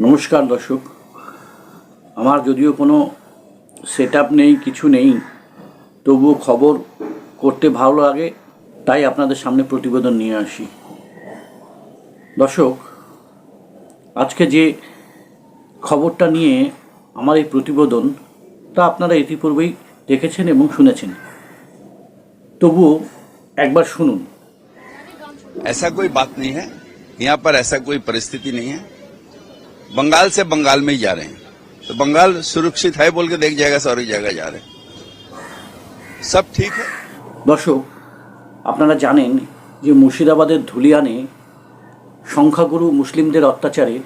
নমস্কার দর্শক আমার যদিও কোনো সেট নেই কিছু নেই তবুও খবর করতে ভালো লাগে তাই আপনাদের সামনে প্রতিবেদন নিয়ে আসি দর্শক আজকে যে খবরটা নিয়ে আমার এই প্রতিবেদন তা আপনারা ইতিপূর্বেই দেখেছেন এবং শুনেছেন তবুও একবার শুনুন ऐसा कोई बात नहीं है यहाँ पर ऐसा कोई परिस्थिति नहीं है बंगाल से बंगाल में ही जा रहे हैं तो बंगाल सुरक्षित है बोल के देख जाएगा सारी जगह जा रहे हैं सब ठीक है দর্শক আপনারা জানেন যে মুর্শিদাবাদের ধুলিয়ানে সংখ্যাগুরু মুসলিমদের অত্যাচারে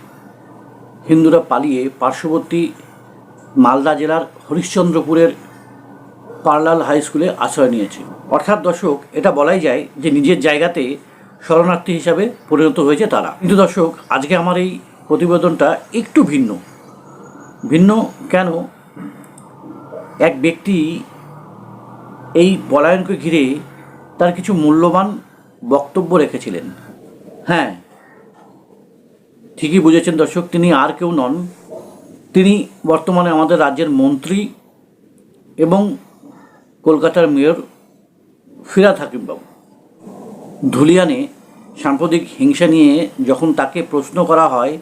হিন্দুরা পালিয়ে পার্শ্ববর্তী মালদা জেলার হরিশ্চন্দ্রপুরের পার্লাল হাই স্কুলে আশ্রয় নিয়েছে অর্থাৎ দর্শক এটা বলাই যায় যে নিজের জায়গাতে শরণার্থী হিসাবে পরিণত হয়েছে তারা কিন্তু দর্শক আজকে আমার এই প্রতিবেদনটা একটু ভিন্ন। ভিন্ন কেন? এক ব্যক্তি এই পলায়নকে ঘিরে তার কিছু মূল্যবান বক্তব্য রেখেছিলেন। হ্যাঁ ঠিকই বুঝেছেন দর্শক, তিনি আর কেউ নন। তিনি বর্তমানে আমাদের রাজ্যের মন্ত্রী এবং কলকাতার মেয়র ফিরাদ হাকিমবাবু। ধুলিয়ানে সাম্প্রতিক হিংসা নিয়ে যখন তাকে প্রশ্ন করা হয়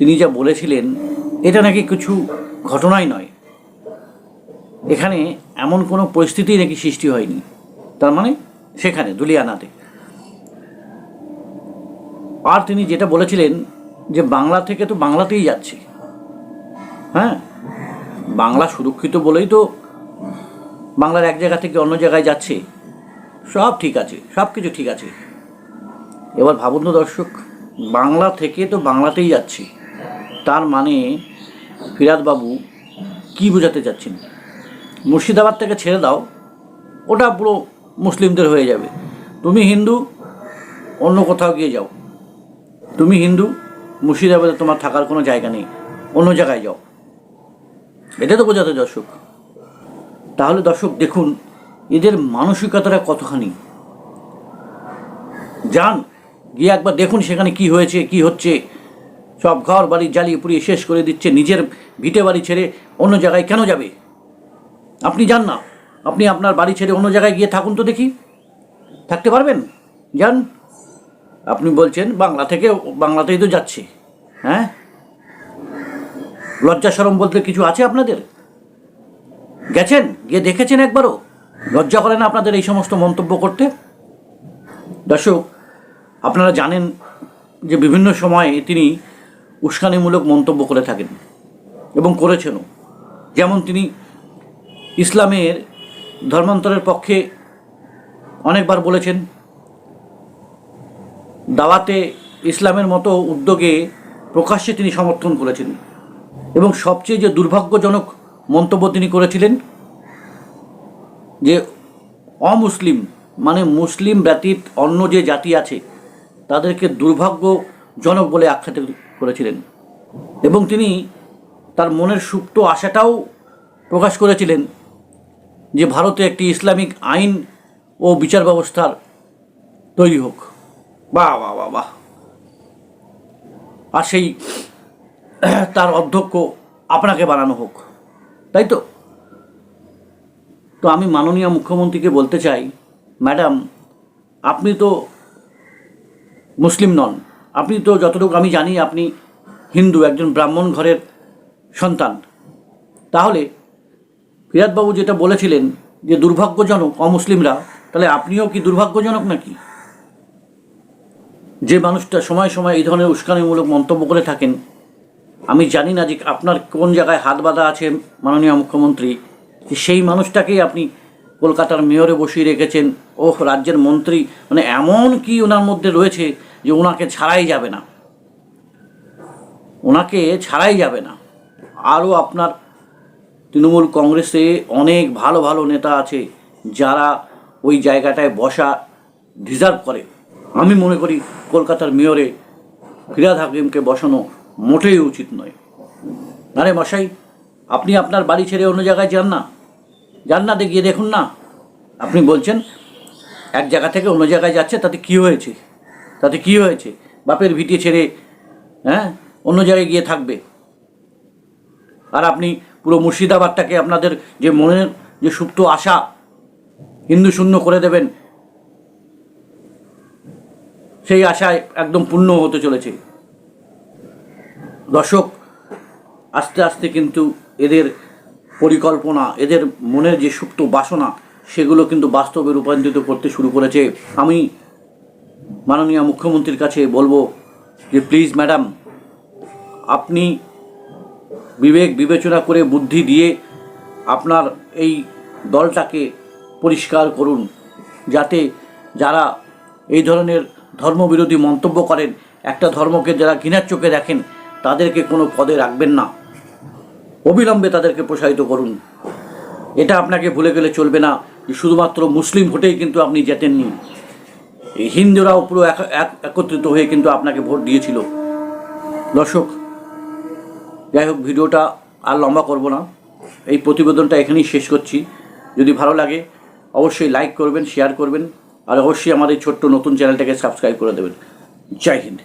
তিনি যা বলেছিলেন, এটা নাকি কিছু ঘটনাই নয়। এখানে এমন কোনো পরিস্থিতি নাকি সৃষ্টি হয়নি। তার মানে সেখানে, দুলিয়ানাতে। আর তিনি যেটা বলেছিলেন যে বাংলা থেকে তো বাংলাতেই যাচ্ছে। হ্যাঁ? বাংলা সুরক্ষিত বলেই তো বাংলার এক জায়গা থেকে অন্য জায়গায় যাচ্ছে। সব ঠিক আছে, সব কিছু ঠিক আছে। এবার ভাবুন দর্শক, বাংলা থেকে তো বাংলাতেই যাচ্ছে। তার মানে ফিরাদবাবু কি বোঝাতে চাচ্ছেন? মুর্শিদাবাদ থেকে ছেড়ে দাও, ওটা পুরো মুসলিমদের হয়ে যাবে। তুমি হিন্দু, অন্য কোথাও গিয়ে যাও। তুমি হিন্দু, মুর্শিদাবাদে তোমার থাকার কোনো জায়গা নেই। অন্য জায়গায় যাও। এটা তো বোঝাতে দর্শক। তাহলে দর্শক দেখুন, এদের মানসিকতাটা কতখানি। যান, গিয়ে একবার দেখুন সেখানে কি হয়েছে, কি হচ্ছে। সব ঘর বাড়ি জ্বালিয়ে পুড়িয়ে শেষ করে দিচ্ছে নিজের ভিটে বাড়ি ছেড়ে অন্য জায়গায় কেন যাবে? আপনি যান না। আপনি আপনার বাড়ি ছেড়ে অন্য জায়গায় গিয়ে থাকুন তো দেখি। থাকতে পারবেন? যান। আপনি বলছেন বাংলা থেকে, বাংলাতেই তো যাচ্ছে। হ্যাঁ? লজ্জা সরম বলতে কিছু আছে আপনাদের? গেছেন? গিয়ে দেখেছেন একবারও? লজ্জা করে না আপনাদের এই সমস্ত মন্তব্য করতে? দর্শক, আপনারা জানেন যে বিভিন্ন সময়ে তিনি উস্কানিমূলক মন্তব্য করে থাকেন এবং করেছেনও যেমন তিনি ইসলামের ধর্মান্তরের পক্ষে অনেকবার বলেছেন, দাওয়াতে ইসলামের মতো উদ্যোগে প্রকাশ্যে তিনি সমর্থন করেছেন এবং সবচেয়ে যে দুর্ভাগ্যজনক মন্তব্য তিনি করেছিলেন যে অমুসলিম মানে মুসলিম ব্যতীত অন্য যে জাতি আছে, তাদেরকে দুর্ভাগ্যজনক বলে আখ্যাত করেছিলেন। এবং তিনি তার মনের সুপ্ত আশাটাও প্রকাশ করেছিলেন যে ভারতে একটি ইসলামিক আইন ও বিচার ব্যবস্থার তৈরি হোক। বাহ বাহ বাহ বাহ। আর সেই তার অধ্যক্ষ আপনাকে বানানো হোক তাই তো? তো আমি মাননীয় মুখ্যমন্ত্রীকে বলতে চাই ম্যাডাম আপনি তো মুসলিম নন। আপনি তো যতটুকু আমি জানি, আপনি হিন্দু, একজন ব্রাহ্মণ ঘরের সন্তান। তাহলে ফিরাদবাবু যেটা বলেছিলেন যে দুর্ভাগ্যজনক, অমুসলিমরা, তাহলে আপনিও কি দুর্ভাগ্যজনক নাকি? যে মানুষটা সময় সময় এই ধরনের উস্কানিমূলক মন্তব্য করে থাকেন, আমি জানি না যে আপনার কোন জায়গায় হাত বাঁধা আছে মাননীয় মুখ্যমন্ত্রী, যে সেই মানুষটাকেই আপনি কলকাতার মেয়রে বসিয়ে রেখেছেন ও রাজ্যের মন্ত্রী মানে এমন কি ওনার মধ্যে রয়েছে যে ওনাকে ছাড়াই যাবে না। ওনাকে ছাড়াই যাবে না। আরও আপনার তৃণমূল কংগ্রেসে অনেক ভালো ভালো নেতা আছে যারা ওই জায়গাটায় বসা ডিজার্ভ করে। আমি মনে করি কলকাতার মেয়রে ফিরাদ হাকিমকে বসানো মোটেই উচিত নয়। আরে মশাই, আপনি আপনার বাড়ি ছেড়ে অন্য জায়গায় যান না। যান না গিয়ে দেখুন না। আপনি বলছেন, এক জায়গা থেকে অন্য জায়গায় যাচ্ছে, তাতে কি হয়েছে? তাতে কি হয়েছে? বাপের ভিটে ছেড়ে হ্যাঁ অন্য জায়গায় গিয়ে থাকবে। আর আপনি পুরো মুর্শিদাবাদটাকে আপনাদের যে মনের যে সুপ্ত আশা, হিন্দু শূন্য করে দেবেন, সেই আশায় একদম পূর্ণ হতে চলেছে। দর্শক, আস্তে আস্তে কিন্তু এদের পরিকল্পনা, এদের মনের যে সুপ্ত বাসনা, সেগুলো কিন্তু বাস্তবে রূপান্তরিত করতে শুরু করেছে। আমি মাননীয় মুখ্যমন্ত্রীর কাছে বলব যে প্লিজ ম্যাডাম আপনি বিবেক বিবেচনা করে বুদ্ধি দিয়ে আপনার এই দলটাকে পরিষ্কার করুন, যাতে যারা এই ধরনের ধর্মবিরোধী মন্তব্য করেন, একটা ধর্মকে যারা ঘৃণার চোখে দেখেন, তাদেরকে কোনো পদে রাখবেন না। অবিলম্বে তাদেরকে প্রসারিত করুন। এটা আপনাকে ভুলে গেলে চলবে না শুধুমাত্র মুসলিম ভোটেই কিন্তু আপনি জেতেননি। হিন্দুরাও পুরো এক- এক- একত্রিত হয়ে কিন্তু আপনাকে ভোট দিয়েছিল। দর্শক, যাই হোক, ভিডিওটা আর লম্বা করব না। এই প্রতিবেদনটা এখানেই শেষ করছি। যদি ভালো লাগে, অবশ্যই লাইক করবেন শেয়ার করবেন, আর অবশ্যই আমাদের ছোট্ট নতুন চ্যানেলটাকে সাবস্ক্রাইব করে দেবেন। জয় হিন্দ।